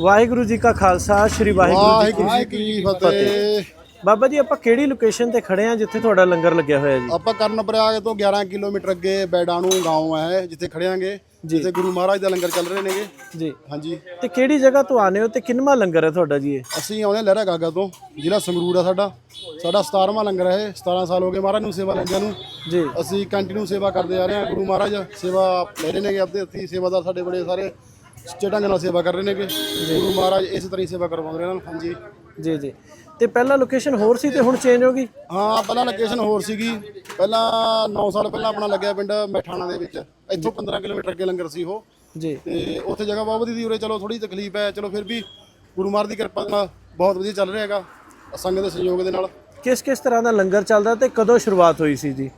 ਵਾਹਿਗੁਰੂ ਜੀ ਕਾ ਖਾਲਸਾ ਸ੍ਰੀ ਵਾਹਿਗੁਰੂ ਜੀ ਕੀ ਫਤਿਹ। ਬਾਬਾ ਜੀ ਆਪਾਂ ਕਿਹੜੀ ਲੋਕੇਸ਼ਨ ਤੇ ਖੜੇ ਆ ਜਿੱਥੇ ਤੁਹਾਡਾ ਲੰਗਰ ਲੱਗਿਆ ਹੋਇਆ ਜੀ? ਆਪਾਂ ਕਰਨ ਪ੍ਰਯਾਗ ਤੋਂ 11 ਕਿਲੋਮੀਟਰ ਅੱਗੇ ਬੈਡਾਣੂ ਗਾਉਂ ਹੈ ਜਿੱਥੇ ਖੜਿਆਂਗੇ ਜਿੱਥੇ ਗੁਰੂ ਮਹਾਰਾਜ ਦਾ ਲੰਗਰ ਚੱਲ ਰਹੇ ਨੇਗੇ। ਜੀ। ਹਾਂਜੀ। ਤੇ ਕਿਹੜੀ ਜਗ੍ਹਾ ਤੋਂ ਆਨੇ ਹੋ ਤੇ ਕਿੰਨਵਾ ਲੰਗਰ ਹੈ ਤੁਹਾਡਾ ਜੀ ਅਸੀਂ ਆਉਂਦੇ ਲਹਿਰਾ ਗਾਗਾ ਤੋਂ ਜ਼ਿਲ੍ਹਾ ਸੰਗਰੂਰ ਆ ਸਾਡਾ। ਸਾਡਾ 17ਵਾਂ ਲੰਗਰ ਹੈ 17 ਸਾਲ ਹੋ ਗਏ ਮਹਾਰਾਜ ਨੂੰ ਸੇਵਾ ਲੈਂਦਿਆਂ ਨੂੰ। ਜੀ। ਅਸੀਂ ਕੰਟੀਨਿਊ ਸੇਵਾ ਕਰਦੇ ਆ ਰਹੇ ਹਾਂ ਗੁਰੂ ਮਹਾਰਾਜ ਸੇਵਾ ਲੈ ਰਹੇ ਨੇਗੇ ਆਪਦੇ ਹੱਥੀ ਸੇਵਾਦਾਰ ਸਾਡੇ ਬੜੇ ਸਾਰੇ। ਸੱਚੇ ਢੰਗ ਨਾਲ ਸੇਵਾ ਕਰ ਰਹੇ ਨੇਗੇ। ਗੁਰੂ ਮਹਾਰਾਜ ਇਸੇ ਤਰ੍ਹਾਂ ਹੀ ਸੇਵਾ ਕਰਵਾਉਂਦੇ ਰਹੇ ਹਨ ਹਾਂਜੀ। ਜੀ ਜੀ। ਤੇ ਪਹਿਲਾਂ ਲੋਕੇਸ਼ਨ ਹੋਰ ਸੀ ਤੇ ਹੁਣ ਚੇਂਜ ਹੋ ਗਈ? ਹਾਂ ਪਹਿਲਾਂ ਲੋਕੇਸ਼ਨ ਹੋਰ ਸੀਗੀ। ਪਹਿਲਾਂ 9 ਸਾਲ ਪਹਿਲਾਂ ਆਪਣਾ ਲੱਗਿਆ ਪਿੰਡ ਮੈਠਾਣਾ ਦੇ ਵਿੱਚ। ਇੱਥੋਂ 15 ਕਿਲੋਮੀਟਰ ਅੱਗੇ ਲੰਗਰ ਸੀ ਉਹ। ਜੀ। ਤੇ ਉੱਥੇ ਜਗ੍ਹਾ ਬਹੁਤ ਵਧੀਆ ਦੀ ਉਰੇ ਚਲੋ ਥੋੜੀ ਤਕਲੀਫ ਹੈ। ਚਲੋ ਫਿਰ ਵੀ ਗੁਰੂ ਮਹਾਰਾਜ ਦੀ ਕਿਰਪਾ ਨਾਲ ਬਹੁਤ ਵਧੀਆ ਚੱਲ ਰਿਹਾ ਹੈਗਾ ਸੰਗਤ ਦੇ ਸਹਿਯੋਗ ਦੇ ਨਾਲ। ਕਿਸ ਕਿਸ ਤਰ੍ਹਾਂ ਦਾ ਲੰਗਰ ਚੱਲਦਾ ਤੇ ਕਦੋਂ ਸ਼ੁਰੂਆਤ ਹੋਈ ਸੀ ਜੀ?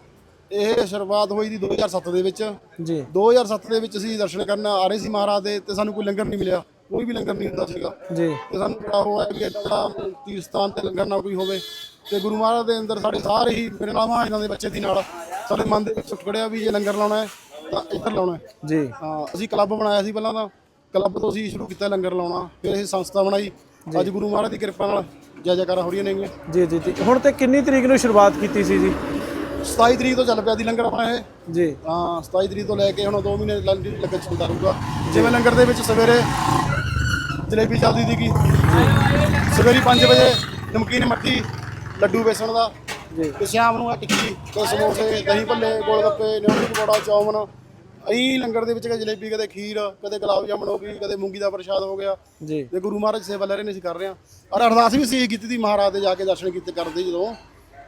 ਇਹ ਸ਼ੁਰੂਆਤ ਹੋਈ ਦੀ 2007 ਦੇ ਵਿੱਚ। ਜੀ। 2007 ਦੇ ਵਿੱਚ ਅਸੀਂ ਦਰਸ਼ਨ ਕਰਨ ਆ ਰਹੇ ਸੀ ਮਹਾਰਾਜ ਦੇ ਤੇ ਸਾਨੂੰ ਕੋਈ ਲੰਗਰ ਨਹੀਂ ਮਿਲਿਆ। ਕੋਈ ਵੀ ਲੰਗਰ ਨਹੀਂ ਹੁੰਦਾ ਸੀਗਾ। ਜੀ। ਤੇ ਸਾਨੂੰ ਬੜਾ ਹੋਇਆ ਵੀ ਏਦਾਂ ਤੀਰਥ ਸਥਾਨ ਤੇ ਲੰਗਰ ਨਾ ਕੋਈ ਹੋਵੇ। ਤੇ ਗੁਰੂ ਮਹਾਰਾਜ ਦੇ ਅੰਦਰ ਸਾਡੇ ਸਾਰੇ ਹੀ ਮੇਰੇ ਨਾਲ ਮਹਾਰਾਜਾਂ ਦੇ ਬੱਚੇ ਦੀ ਨਾਲ ਸਾਡੇ ਮਨ ਦੇ ਵਿੱਚ ਖੜਿਆ ਵੀ ਜੇ ਲੰਗਰ ਲਾਉਣਾ ਹੈ ਤਾਂ ਇੱਧਰ ਲਾਉਣਾ ਹੈ। ਜੀ। ਹਾਂ ਅਸੀਂ ਕਲੱਬ ਬਣਾਇਆ ਸੀ ਪਹਿਲਾਂ ਤਾਂ। ਕਲੱਬ ਤੋਂ ਅਸੀਂ ਸ਼ੁਰੂ ਕੀਤਾ ਲੰਗਰ ਲਾਉਣਾ। ਫਿਰ ਇਹ ਸੰਸਥਾ ਬਣਾਈ। ਅੱਜ ਗੁਰੂ ਮਹਾਰਾਜ ਦੀ ਕਿਰਪਾ ਨਾਲ ਜੈ ਜੈਕਾਰਾਂ ਹੋ ਰਹੀਆਂ ਜੀ ਜੀ ਜੀ। ਹੁਣ ਤੇ ਕਿੰਨੀ ਤਰੀਕ ਨੂੰ ਸ਼ੁਰੂਆਤ ਕੀਤੀ ਸੀ ਜੀ? 27 ਤਰੀਕ ਤੋਂ ਚੱਲ ਪਿਆ ਦੀ ਲੰਗਰ ਆਪਣਾ ਇਹ। ਜੀ। ਹਾਂ 27 ਤਰੀਕ ਤੋਂ ਲੈ ਕੇ ਹੁਣ 2 ਮਹੀਨੇ ਲੰਗਰ ਲੰਗਰ ਚੱਲਦਾ ਰਹੂਗਾ। ਜਿਵੇਂ ਲੰਗਰ ਦੇ ਵਿੱਚ ਸਵੇਰੇ ਜਲੇਬੀ ਚੱਲਦੀ ਸੀਗੀ। ਸਵੇਰੀ 5 ਵਜੇ ਨਮਕੀਨ ਮੱਠੀ ਲੱਡੂ ਬੇਸਣ ਦਾ ਜੀ। ਤੇ ਸ਼ਾਮ ਨੂੰ ਆ ਟਿੱਕੀ ਤੇ ਸਮੋਸੇ ਦਹੀਂ ਭੱਲੇ ਗੋਲ ਗੱਪੇ ਨਿਊਟਰੀ ਪਕੌੜਾ ਚੌਮਨ ਅਈ ਲੰਗਰ ਦੇ ਵਿੱਚ ਕਦੇ ਜਲੇਬੀ ਕਦੇ ਖੀਰ ਕਦੇ ਗੁਲਾਬ ਜਾਮਣ ਹੋ ਗਈ ਕਦੇ ਮੂੰਗੀ ਦਾ ਪ੍ਰਸ਼ਾਦ ਹੋ ਗਿਆ। ਜੀ। ਤੇ ਗੁਰੂ ਮਹਾਰਾਜ ਸੇਵਾ ਲੈ ਰਹੇ ਨੇ ਅਸੀਂ ਕਰ ਰਹੇ ਹਾਂ। ਔਰ ਅਰਦਾਸ ਵੀ ਸੀ ਕੀਤੀ ਸੀ ਮਹਾਰਾਜ ਦੇ ਜਾ ਕੇ ਦਰਸ਼ਨ ਕੀਤੇ ਕਰਦੇ ਜਦੋਂ।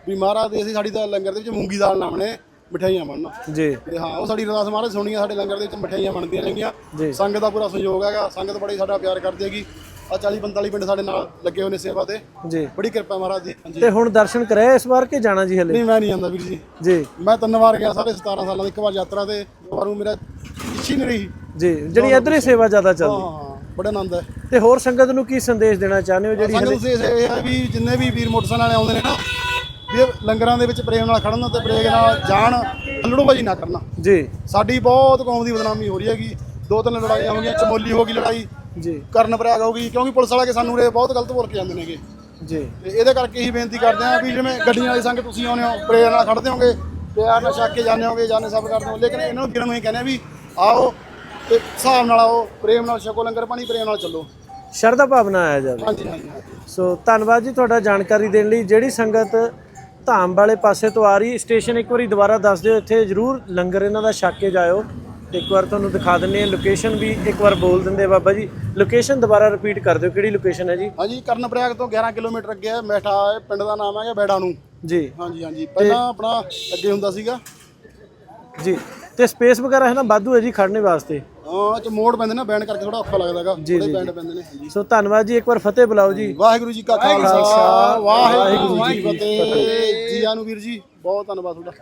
ਵੀ ਮਹਾਰਾਜ ਦੇ ਅਸੀਂ ਸਾਡੀ ਦਾ ਲੰਗਰ ਦੇ ਵਿੱਚ ਮੂੰਗੀ ਦਾਲ ਨਾ ਬਣੇ ਮਠਿਆਈਆਂ ਬਣਨ। ਜੀ। ਤੇ ਹਾਂ ਉਹ ਸਾਡੀ ਅਰਦਾਸ ਮਹਾਰਾਜ ਸੁਣੀ ਆ ਸਾਡੇ ਲੰਗਰ ਦੇ ਵਿੱਚ ਮਠਿਆਈਆਂ ਬਣਦੀਆਂ ਨੇਗੀਆਂ। ਸੰਗਤ ਦਾ ਪੂਰਾ ਸਹਿਯੋਗ ਹੈਗਾ ਸੰਗਤ ਬੜੀ ਸਾਡਾ ਪਿਆਰ ਕਰਦੀ ਹੈਗੀ। ਆ 40 45 ਪਿੰਡ ਸਾਡੇ ਨਾਲ ਲੱਗੇ ਹੋਏ ਨੇ ਸੇਵਾ ਤੇ। ਜੀ। ਬੜੀ ਕਿਰਪਾ ਮਹਾਰਾਜ ਦੀ ਹਾਂਜੀ। ਤੇ ਹੁਣ ਦਰਸ਼ਨ ਕਰਾਏ ਇਸ ਵਾਰ ਕਿ ਜਾਣਾ ਜੀ ਹਲੇ? ਨਹੀਂ ਮੈਂ ਨਹੀਂ ਜਾਂਦਾ ਵੀਰ ਜੀ। ਜੀ। ਮੈਂ ਤਿੰਨ ਵਾਰ ਗਿਆ ਸਾਰੇ 17 ਸਾਲਾਂ ਦੀ ਇੱਕ ਵਾਰ ਯਾਤਰਾ ਤੇ ਵਾਰ ਮੇਰਾ ਇੱਛੀ ਨਹੀਂ ਰਹੀ ਜੀ ਜਿਹੜੀ ਇੱਧਰ ਹੀ ਸੇਵਾ ਜ਼ਿਆਦਾ ਚੱਲਦੀ। ਹਾਂ ਬੜਾ ਆਨੰਦ ਹੈ। ਤੇ ਹੋਰ ਸੰਗਤ ਨੂੰ ਕੀ ਸੰਦੇਸ਼ ਦੇਣਾ ਚਾਹੁੰਦੇ ਹੋ ਜਿਹੜੀ ਸੰਗਤ ਨੂੰ ਇਹ ਹੈ ਵੀ ਜਿੰਨੇ ਵੀ ਵੀਰ ਮੋਟਰਸਾਈਕਲ ਵਾਲੇ ਆਉਂਦੇ ਨੇ ਨਾ ਵੀ ਇਹ ਲੰਗਰਾਂ ਦੇ ਵਿੱਚ ਪ੍ਰੇਮ ਨਾਲ ਖੜਨ ਤੇ ਪ੍ਰੇਮ ਨਾਲ ਜਾਣ ਹੱਲੜੋਬਾਜੀ ਨਾ ਕਰਨਾ। ਜੀ। ਸਾਡੀ ਬਹੁਤ ਕੌਮ ਦੀ ਬਦਨਾਮੀ ਹੋ ਰਹੀ ਹੈਗੀ। ਦੋ ਤਿੰਨ ਲੜਾਈਆਂ ਹੋ ਗਈਆਂ ਚਮੋਲੀ ਹੋ ਗਈ ਲੜਾਈ ਜੀ। ਕਰਨ ਪ੍ਰਯਾਗ ਹੋ ਗਈ ਕਿਉਂਕਿ ਪੁਲਿਸ ਵਾਲੇ ਕੇ ਸਾਨੂੰ ਉਰੇ ਬਹੁਤ ਗਲਤ ਬੋਲ ਕੇ ਜਾਂਦੇ ਨੇਗੇ। ਜੀ। ਤੇ ਇਹਦੇ ਕਰਕੇ ਹੀ ਬੇਨਤੀ ਕਰਦੇ ਆਂ ਵੀ ਜਿਵੇਂ ਗੱਡੀਆਂ ਵਾਲੀ ਸੰਗਤ ਤੁਸੀਂ ਆਉਂਦੇ ਹੋ ਪ੍ਰੇਮ ਨਾਲ ਖੜਦੇ ਹੋਗੇ ਪਿਆਰ ਨਾਲ ਛੱਕ ਕੇ ਜਾਂਦੇ ਹੋਗੇ ਜਾਣੇ ਸਭ ਕਰਦੇ ਹੋ। ਲੇਕਿਨ ਇਹਨਾਂ ਨੂੰ ਵੀਰਾਂ ਨੂੰ ਹੀ ਕਹਿੰਦੇ ਆ ਵੀ ਆਓ ਤੇ ਹਿਸਾਬ ਨਾਲ ਆਓ ਪ੍ਰੇਮ ਨਾਲ ਛਕੋ ਲੰਗਰ ਪਾਣੀ ਪ੍ਰੇਮ ਨਾਲ ਚੱਲੋ। ਸ਼ਰਧਾ ਭਾਵਨਾ ਆਇਆ ਜਾਵੇ। ਹਾਂਜੀ ਹਾਂਜੀ। ਸੋ ਧੰਨਵਾਦ ਜੀ ਤੁਹਾਡਾ ਜਾਣਕਾਰੀ ਦੇਣ ਲਈ। ਜਿਹੜੀ ਸੰਗਤ ਧਾਮ ਵਾਲੇ ਪਾਸੇ ਤੋਂ ਆ ਰਹੀ ਸਟੇਸ਼ਨ ਇੱਕ ਵਾਰੀ ਦੁਬਾਰਾ ਦੱਸ ਦਿਓ ਇੱਥੇ ਜਰੂਰ ਲੰਗਰ ਇਹਨਾਂ ਦਾ ਛੱਕ ਕੇ ਜਾਇਓ। ਇੱਕ ਵਾਰ ਤੁਹਾਨੂੰ ਦਿਖਾ ਦਿੰਨੇ ਆ ਲੋਕੇਸ਼ਨ ਵੀ ਇੱਕ ਵਾਰ ਬੋਲ ਦਿੰਦੇ ਬਾਬਾ ਜੀ। ਲੋਕੇਸ਼ਨ ਦੁਬਾਰਾ ਰਿਪੀਟ ਕਰ ਦਿਓ ਕਿਹੜੀ ਲੋਕੇਸ਼ਨ ਹੈ ਜੀ? ਹਾਂਜੀ ਕਰਨ ਪ੍ਰਯਾਗ ਤੋਂ 11 ਕਿਲੋਮੀਟਰ ਅੱਗੇ ਹੈ ਮੈਠਾ ਪਿੰਡ ਦਾ ਨਾਮ ਹੈਗਾ ਬੈੜਾ ਨੂੰ। ਜੀ। ਹਾਂਜੀ ਹਾਂਜੀ। ਪਹਿਲਾਂ ਆਪਣਾ ਅੱਗੇ ਹੁੰਦਾ ਸੀਗਾ। ਜੀ। ਤੇ ਸਪੇਸ ਵਗੈਰਾ ਹੈ ਨਾ ਵਾਧੂ ਹੈ ਜੀ ਖੜਨੇ ਵਾਸਤੇ। ਹਾਂ ਚ ਮੋੜ ਪੈਂਦੇ ਨਾ ਬੈਂਡ ਕਰਕੇ ਥੋੜਾ ਔਖਾ ਲੱਗਦਾ ਹੈਗਾ ਥੋੜੇ ਬੈਂਡ ਪੈਂਦੇ ਨੇ ਹਾਂਜੀ। ਸੋ ਧੰਨਵਾਦ ਜੀ ਇੱਕ ਵਾਰ ਫਤਿਹ ਬੁਲਾਓ ਜੀ। ਵਾਹਿਗੁਰੂ ਜੀ ਕਾ ਖਾਲਸਾ ਵਾਹਿਗੁਰੂ ਜੀ ਕੀ ਫਤਿਹ। ਜੀਆਂ ਨੂੰ ਵੀਰ ਜੀ ਬਹੁਤ ਧੰਨਵਾਦ ਤੁਹਾਡਾ।